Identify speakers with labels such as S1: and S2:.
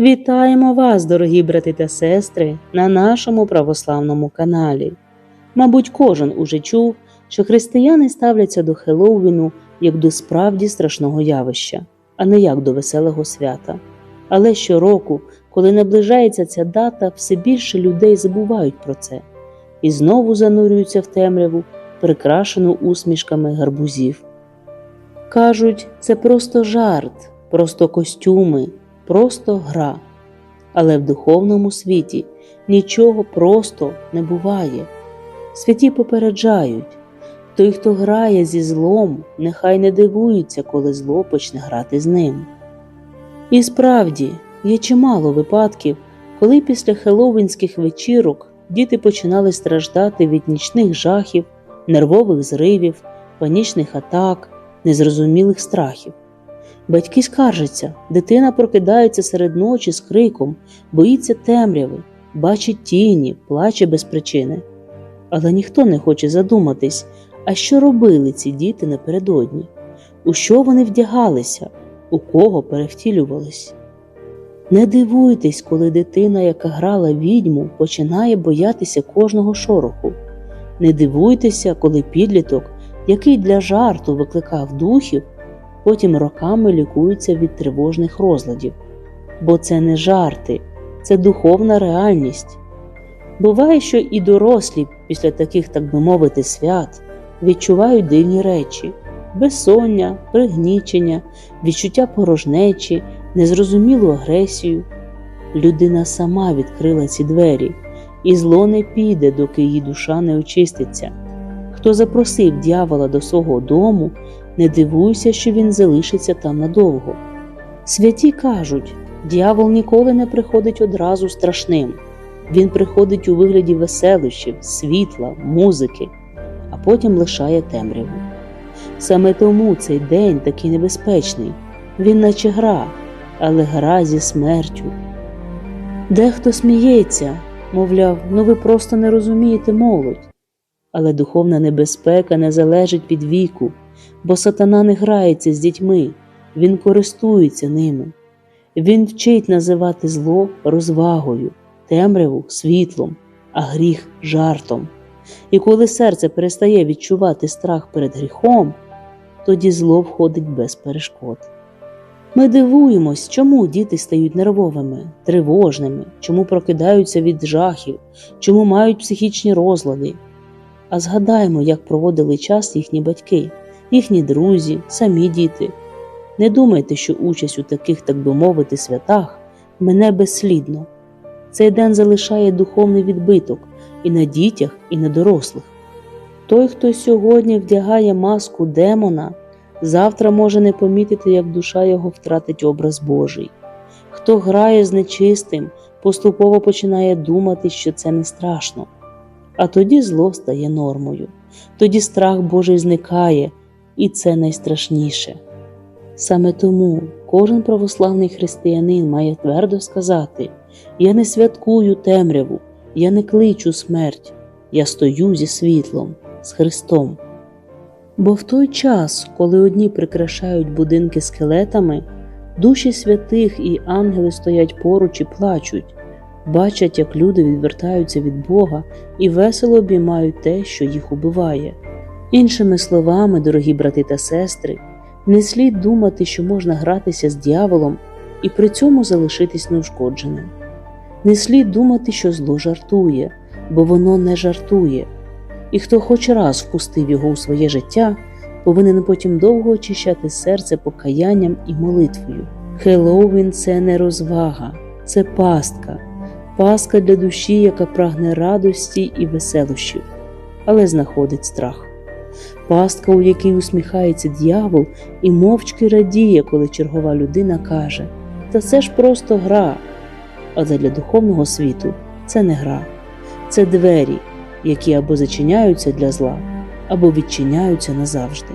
S1: Вітаємо вас, дорогі брати та сестри, на нашому православному каналі. Мабуть, кожен уже чув, що християни ставляться до Хеллоуіну як до справді страшного явища, а не як до веселого свята. Але щороку, коли наближається ця дата, все більше людей забувають про це і знову занурюються в темряву, прикрашену усмішками гарбузів. Кажуть, це просто жарт, просто костюми, просто гра. Але в духовному світі нічого просто не буває. Святі попереджають той, хто грає зі злом, нехай не дивується, коли зло почне грати з ним. І справді є чимало випадків, коли після хеловінських вечірок діти починали страждати від нічних жахів, нервових зривів, панічних атак, незрозумілих страхів. Батьки скаржаться, дитина прокидається серед ночі з криком, боїться темряви, бачить тіні, плаче без причини. Але ніхто не хоче задуматись, а що робили ці діти напередодні, у що вони вдягалися, у кого перевтілювались. Не дивуйтесь, коли дитина, яка грала відьму, починає боятися кожного шороху. Не дивуйтеся, коли підліток, який для жарту викликав духів, потім роками лікується від тривожних розладів. Бо це не жарти, це духовна реальність. Буває, що і дорослі після таких, так би мовити, свят відчувають дивні речі безсоння, пригнічення, відчуття порожнечі, незрозумілу агресію. Людина сама відкрила ці двері, і зло не піде, доки її душа не очиститься. Хто запросив дьявола до свого дому, не дивуйся, що він залишиться там надовго. Святі кажуть, дьявол ніколи не приходить одразу страшним. Він приходить у вигляді веселищів, світла, музики, а потім лишає темряву. Саме тому цей день такий небезпечний, він наче гра, але гра зі смертю. Дехто сміється, мовляв, ну ви просто не розумієте молодь. Але духовна небезпека не залежить від віку, бо сатана не грається з дітьми, він користується ними. Він вчить називати зло розвагою, темряву світлом, а гріх жартом. І коли серце перестає відчувати страх перед гріхом, тоді зло входить без перешкод. Ми дивуємось, чому діти стають нервовими, тривожними, чому прокидаються від жахів, чому мають психічні розлади. А згадаємо, як проводили час їхні батьки, їхні друзі, самі діти. Не думайте, що участь у таких, так би мовити, святах мене безслідно. Цей день залишає духовний відбиток і на дітях, і на дорослих. Той, хто сьогодні вдягає маску демона, завтра може не помітити, як душа його втратить образ Божий. Хто грає з нечистим, поступово починає думати, що це не страшно. А тоді зло стає нормою, тоді страх Божий зникає, і це найстрашніше. Саме тому кожен православний християнин має твердо сказати: Я не святкую темряву, я не кличу смерть, я стою зі світлом, з Христом. Бо в той час, коли одні прикрашають будинки скелетами, душі святих і ангели стоять поруч і плачуть, бачать, як люди відвертаються від Бога і весело обіймають те, що їх убиває. Іншими словами, дорогі брати та сестри, не слід думати, що можна гратися з дьяволом і при цьому залишитись неушкодженим. Не слід думати, що зло жартує, бо воно не жартує, і хто хоч раз впустив його у своє життя, повинен потім довго очищати серце покаянням і молитвою. Хеллоуін – це не розвага, це пастка, пастка для душі, яка прагне радості і веселощів, але знаходить страх. Пастка, у якій усміхається дьявол і мовчки радіє, коли чергова людина каже: Та це ж просто гра. Але для духовного світу це не гра, це двері, які або зачиняються для зла, або відчиняються назавжди.